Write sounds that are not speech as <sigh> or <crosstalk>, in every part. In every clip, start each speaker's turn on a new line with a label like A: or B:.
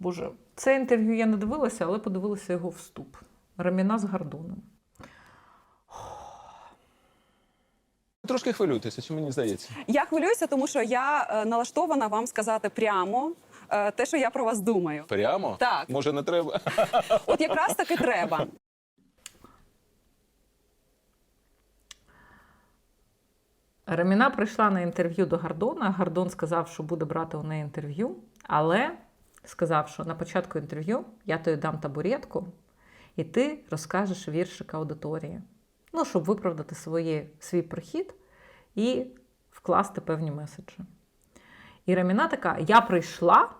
A: Боже, це інтерв'ю я не дивилася, але подивилася його вступ. Раміна з Гордоном.
B: Трошки хвилюєтеся, чи мені здається?
C: Я хвилююся, тому що я е, налаштована вам сказати прямо е, те, що я про вас думаю.
B: Прямо?
C: Так.
B: Може, не треба?
C: От якраз таки треба.
A: Раміна прийшла на інтерв'ю до Гордона. Гордон сказав, що буде брати у неї інтерв'ю, але сказав, що на початку інтерв'ю я тобі дам табуретку, і ти розкажеш віршик аудиторії. Ну, щоб виправдати свої, свій прихід і вкласти певні меседжі. І Раміна така: я прийшла,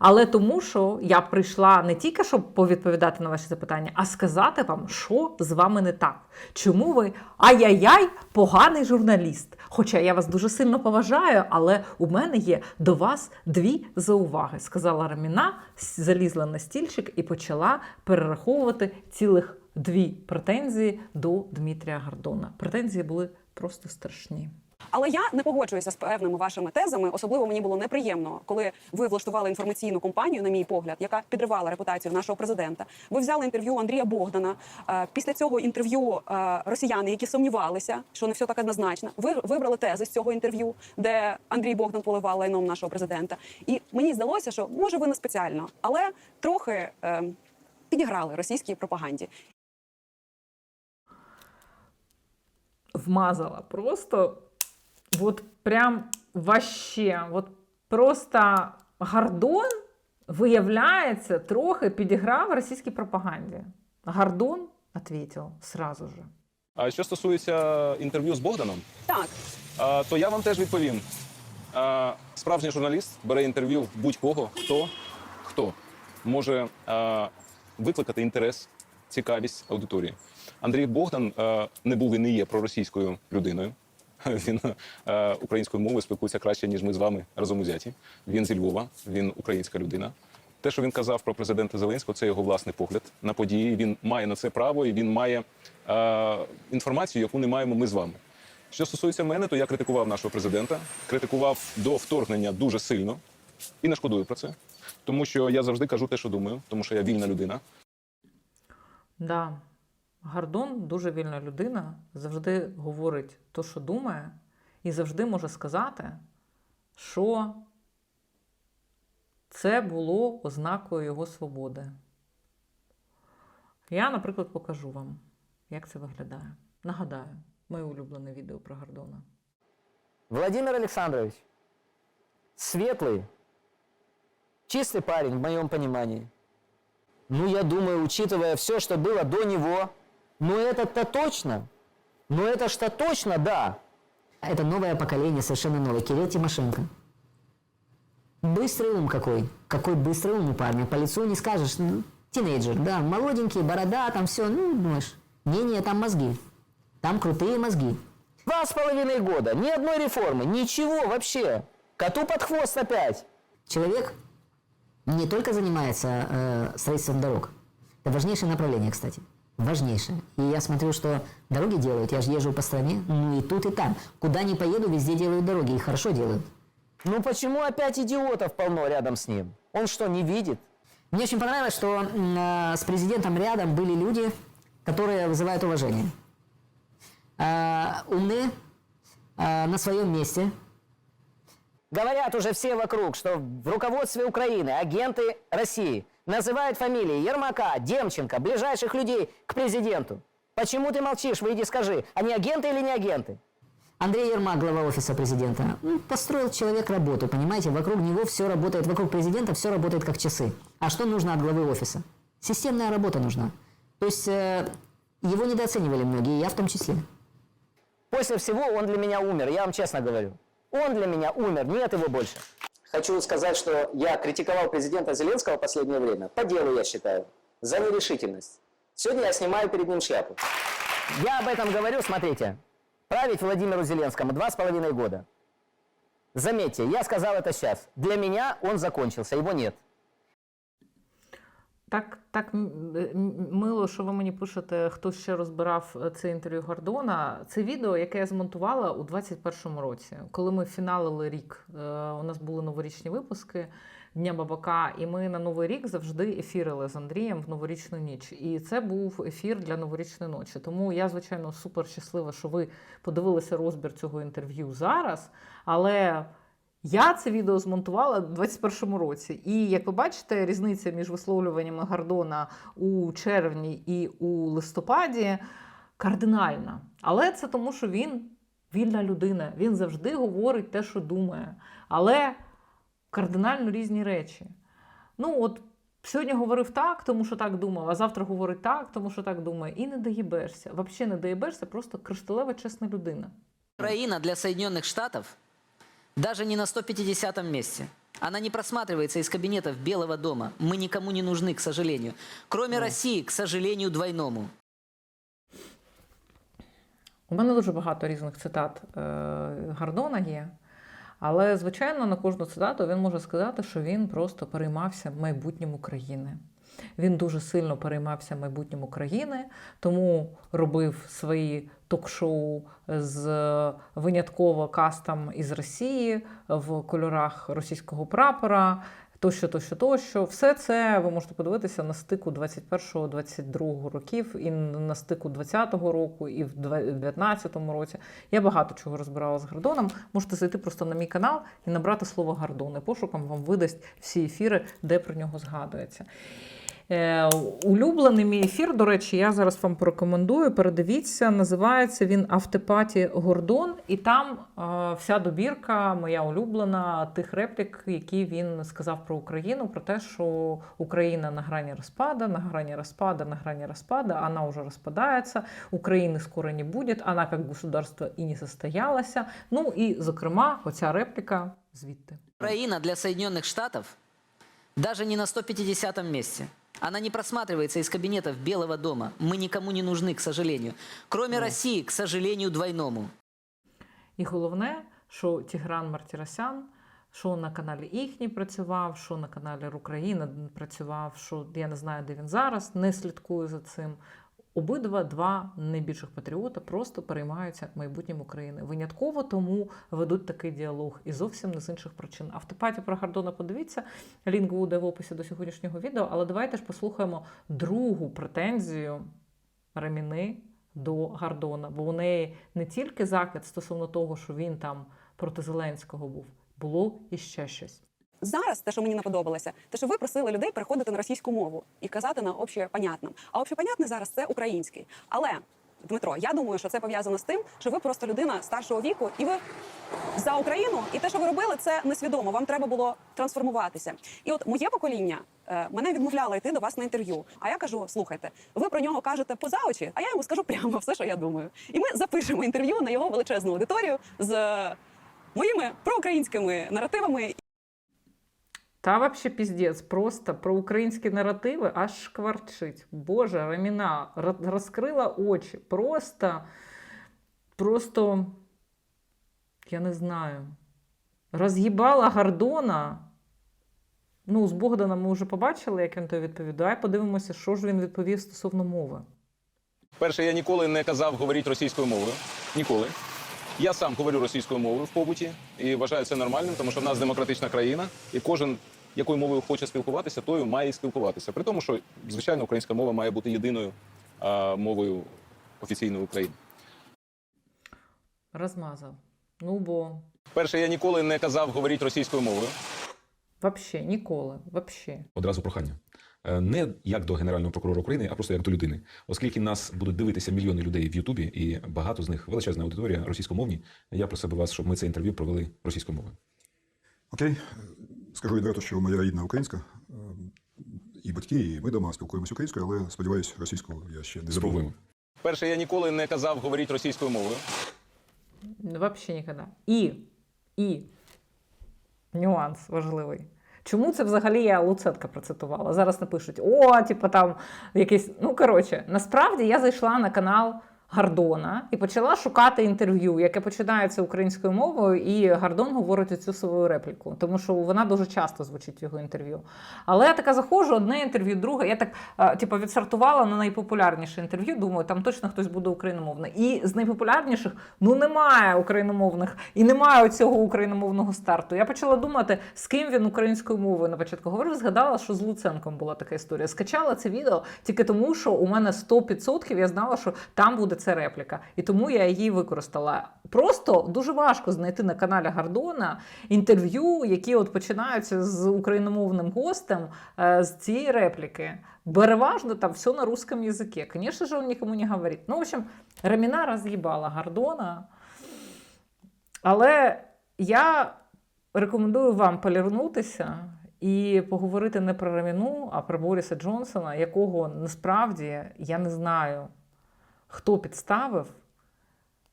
A: але тому, що я прийшла не тільки щоб повідповідати на ваші запитання, а сказати вам, що з вами не так. Чому ви ай-яй-яй, поганий журналіст? Хоча я вас дуже сильно поважаю, але у мене є до вас дві зауваги, сказала Раміна, залізла на стільчик і почала перераховувати цілих дві претензії до Дмитрія Гордона. Претензії були просто страшні.
C: Але я не погоджуюся з певними вашими тезами. Особливо мені було неприємно, коли ви влаштували інформаційну кампанію, на мій погляд, яка підривала репутацію нашого президента. Ви взяли інтерв'ю Андрія Богдана. Е, Після цього інтерв'ю е, росіяни, які сумнівалися, що не все так однозначно, ви вибрали тези з цього інтерв'ю, де Андрій Богдан поливав лайном нашого президента. І мені здалося, що може ви не спеціально, але трохи е, підіграли російській пропаганді.
A: вмазала. Просто вот прям вообще, вот просто Гордон, виявляється, трохи підіграв російській пропаганді. Гордон ответил сразу же.
B: А що стосується інтерв'ю з Богданом,
C: Так,
B: а, то я вам теж відповім. А, Справжній журналіст бере інтерв'ю в будь-кого, хто, хто може а, викликати інтерес, цікавість аудиторії. Андрій Богдан а, не був і не є проросійською людиною. <laughs> Він е, українською мовою спілкується краще, ніж ми з вами разом узяті. Він зі Львова, він українська людина. Те, що він казав про президента Зеленського, це його власний погляд на події. Він має на це право і він має е, інформацію, яку не маємо ми з вами. Що стосується мене, то я критикував нашого президента, критикував до вторгнення дуже сильно і не шкодую про це, тому що я завжди кажу те, що думаю, тому що я вільна людина.
A: Да. Гордон дуже вільна людина, завжди говорить то, що думає, і завжди може сказати, що це було ознакою його свободи. Я, наприклад, покажу вам, як це виглядає. Нагадаю, моє улюблене відео про Гордона.
D: Владимир Александрович, светлый, чистый парень, в моем понимании. Ну, я думаю, учитывая все, что было до него, ну это-то точно, ну это что точно, да.
E: Это новое поколение, совершенно новое. Кирилл Тимошенко. Быстрый ум какой. Какой быстрый ум у парня. По лицу не скажешь. Ну, тинейджер, да, молоденький, борода, там все. Ну, думаешь, не-не, там мозги. Там крутые мозги.
D: Два с половиной года, ни одной реформы, ничего вообще. Коту под хвост опять.
E: Человек не только занимается э, строительством дорог. Это важнейшее направление, кстати. Важнейшее. И я смотрю, что дороги делают. Я же езжу по стране. Ну и тут, и там. Куда ни поеду, везде делают дороги. И хорошо делают.
D: Ну почему опять идиотов полно рядом с ним? Он что, не видит?
E: Мне очень понравилось, что э, с президентом рядом были люди, которые вызывают уважение. А, умные, а, на своем месте.
D: Говорят уже все вокруг, что в руководстве Украины агенты России называют фамилии Ермака, Демченко, ближайших людей к президенту. Почему ты молчишь? Выйди скажи, они агенты или не агенты?
E: Андрей Ермак, глава офиса президента, ну, построил человек работу, понимаете? Вокруг него все работает, вокруг президента все работает как часы. А что нужно от главы офиса? Системная работа нужна. То есть э, его недооценивали многие, я в том числе.
D: После всего он для меня умер, я вам честно говорю. Он для меня умер, нет его больше. Хочу сказать, что я критиковал президента Зеленского в последнее время. По делу, я считаю. За нерешительность. Сегодня я снимаю перед ним шляпу. Я об этом говорю, смотрите. Править Владимиру Зеленскому два с половиной года. Заметьте, я сказал это сейчас. Для меня он закончился, его нет.
A: Так, так м- мило, що ви мені пишете, хто ще розбирав е, це інтерв'ю Гордона. Це відео, яке я змонтувала у 21-му році, коли ми фіналили рік. Е, У нас були новорічні випуски. Дня Бабака, і ми на Новий рік завжди ефірили з Андрієм в новорічну ніч. І це був ефір для новорічної ночі. Тому я, звичайно, супер щаслива, що ви подивилися розбір цього інтерв'ю зараз. Але я це відео змонтувала в 21-му році. І як ви бачите, різниця між висловлюваннями Гордона у червні і у листопаді кардинальна. Але це тому, що він вільна людина. Він завжди говорить те, що думає. Але кардинально різні речі. Ну, от сьогодні говорив так, тому що так думав, а завтра говорить так, тому що так думає. І не доїбешся. Взагалі не доїбешся, просто кришталева чесна людина.
E: Украина для Соединенных Штатов даже не на 150 месте. Она не просматривается из кабинетов Белого дома. Мы никому не нужны, к сожалению. Кроме России, к сожалению, двойному.
A: У мене дуже багато різних цитат е, Гордона є. Але, звичайно, на кожну цитату він може сказати, що він просто переймався майбутнім України. Він дуже сильно переймався майбутнім України, тому робив свої ток-шоу з винятково кастом із Росії в кольорах російського прапора, тощо, тощо, тощо. Все це ви можете подивитися на стику 21-22 років, і на стику 20-го року, і в 19-му році. Я багато чого розбирала з Гордоном. Можете зайти просто на мій канал і набрати слово Гордон. І пошуком вам видасть всі ефіри, де про нього згадується. Е, улюблений мій ефір, до речі, я зараз вам порекомендую. Передивіться, називається він Автопаті Гордон, і там е, вся добірка, моя улюблена, тих реплік, які він сказав про Україну, про те, що Україна на грані розпада, на грані розпада, на грані розпада, вона вже розпадається, України скоро не буде, вона як государство і не состоялася. Ну і, зокрема, оця репліка звідти.
E: Украина для Соединенных Штатов даже не на 150 месте. Она не просматривается из кабинетов Белого дома. Мы никому не нужны, к сожалению. Кроме России, к сожалению, двойному.
A: І головне, що Тігран Мартіросян, що на каналі їхній працював, що на каналі Україна працював, що я не знаю, де він зараз, не слідкую за цим. Обидва два найбільших патріота просто переймаються майбутнім України. Винятково тому ведуть такий діалог і зовсім не з інших причин. Автопаті про Гордона подивіться. Лінк буде в описі до сьогоднішнього відео. Але давайте ж послухаємо другу претензію Раміни до Гордона, бо у неї не тільки закид стосовно того, що він там проти Зеленського був, було і ще щось.
C: Зараз те, що мені не подобалося, те, що ви просили людей переходити на російську мову і казати на общепонятним. А общепонятне зараз це український. Але Дмитро, я думаю, що це пов'язано з тим, що ви просто людина старшого віку, і ви за Україну, і те, що ви робили, це несвідомо. Вам треба було трансформуватися. І от моє покоління е, мене відмовляло йти до вас на інтерв'ю. А я кажу: слухайте, ви про нього кажете поза очі, а я йому скажу прямо все, що я думаю. І ми запишемо інтерв'ю на його величезну аудиторію з моїми проукраїнськими наративами
A: Та вообще піздець, просто про українські наративи аж шкварчить. Боже, Раміна ро- розкрила очі. Просто, просто, я не знаю, роз'їбала Гордона. Ну, з Богданом ми вже побачили, як він то відповів. Давай подивимося, що ж він відповів стосовно мови.
B: Перше, я ніколи не казав говорити російською мовою. Ніколи. Я сам говорю російською мовою в побуті і вважаю це нормальним, тому що в нас демократична країна, і кожен, якою мовою хоче спілкуватися, тою має і спілкуватися. При тому, що звичайно українська мова має бути єдиною а, мовою офіційної України.
A: Розмазав. Ну, бо
B: Перше, я ніколи не казав говорити російською мовою.
A: вообще ніколи, вообще.
F: Одразу прохання. Е, Не як до Генерального прокурора України, а просто як до людини. Оскільки нас будуть дивитися мільйони людей в Ютубі, і багато з них величезна аудиторія російськомовні, я просив би вас, щоб ми це інтерв'ю провели російською мовою.
G: Окей, скажу відверто, що моя рідна українська. е, І батьки, і ми дома спілкуємося українською, але сподіваюся, російською я ще не забув.
B: Перше, я ніколи не казав говорити російською мовою.
A: Вообще ніколи. І, і нюанс важливий. Чому це взагалі я Луценка процитувала? Зараз напишуть: о, типу там якийсь. Ну, коротше, насправді я зайшла на канал Гордона і почала шукати інтерв'ю, яке починається українською мовою, і Гордон говорить цю свою репліку, тому що вона дуже часто звучить його інтерв'ю. Але я така заходжу, одне інтерв'ю, друге. Я так е, типу, відсортувала на найпопулярніше інтерв'ю. Думаю, там точно хтось буде україномовний. І з найпопулярніших ну немає україномовних і немає цього україномовного старту. Я почала думати, з ким він українською мовою на початку говорив. Згадала, що з Луценком була така історія. Скачала це відео тільки тому, що у мене 100% я знала, що там буде ця репліка, і тому я її використала. Просто дуже важко знайти на каналі Гордона інтерв'ю, які от починаються з україномовним гостем е, з цієї репліки. Переважно там все на русском языке. Конечно же, он никому не говорит. Ну, в общем, Раміна роз'їбала Гордона. Але я рекомендую вам полірнутися і поговорити не про Раміну, а про Боріса Джонсона, якого насправді я не знаю, хто підставив.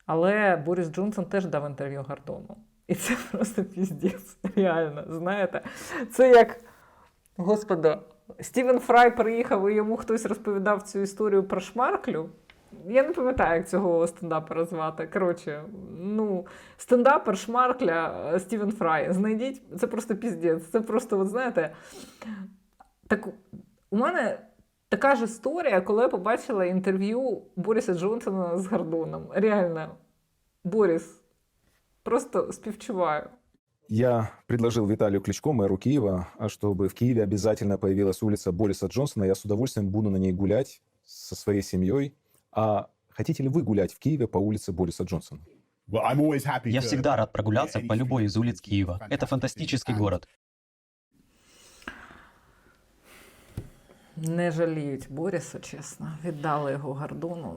A: Але Борис Джонсон теж дав інтерв'ю Гордону. І це <laughs> просто піздець. Реально, знаєте. Це як, господи, Стівен Фрай приїхав і йому хтось розповідав цю історію про шмарклю. Я не пам'ятаю, як цього стендапера звати. Коротше, ну, стендапер Шмаркля е, Стівен Фрай. Знайдіть, це просто піздець. Це просто, от знаєте, так у мене така ж історія, коли я побачила інтерв'ю Боріса Джонсона з Гордоном. Реально, Боріс, просто співчуваю.
H: Я предложил Виталию Кличко, мэру Киева, а чтобы в Киеве обязательно появилась улица Бориса Джонсона. Я с удовольствием буду на ней гулять со своей семьей. А хотите ли вы гулять в Киеве по улице Бориса Джонсона?
I: Я всегда рад прогуляться по любой из улиц Киева. Это фантастический город.
A: Не жаліють Боріса, чесно. Віддали його Гордону.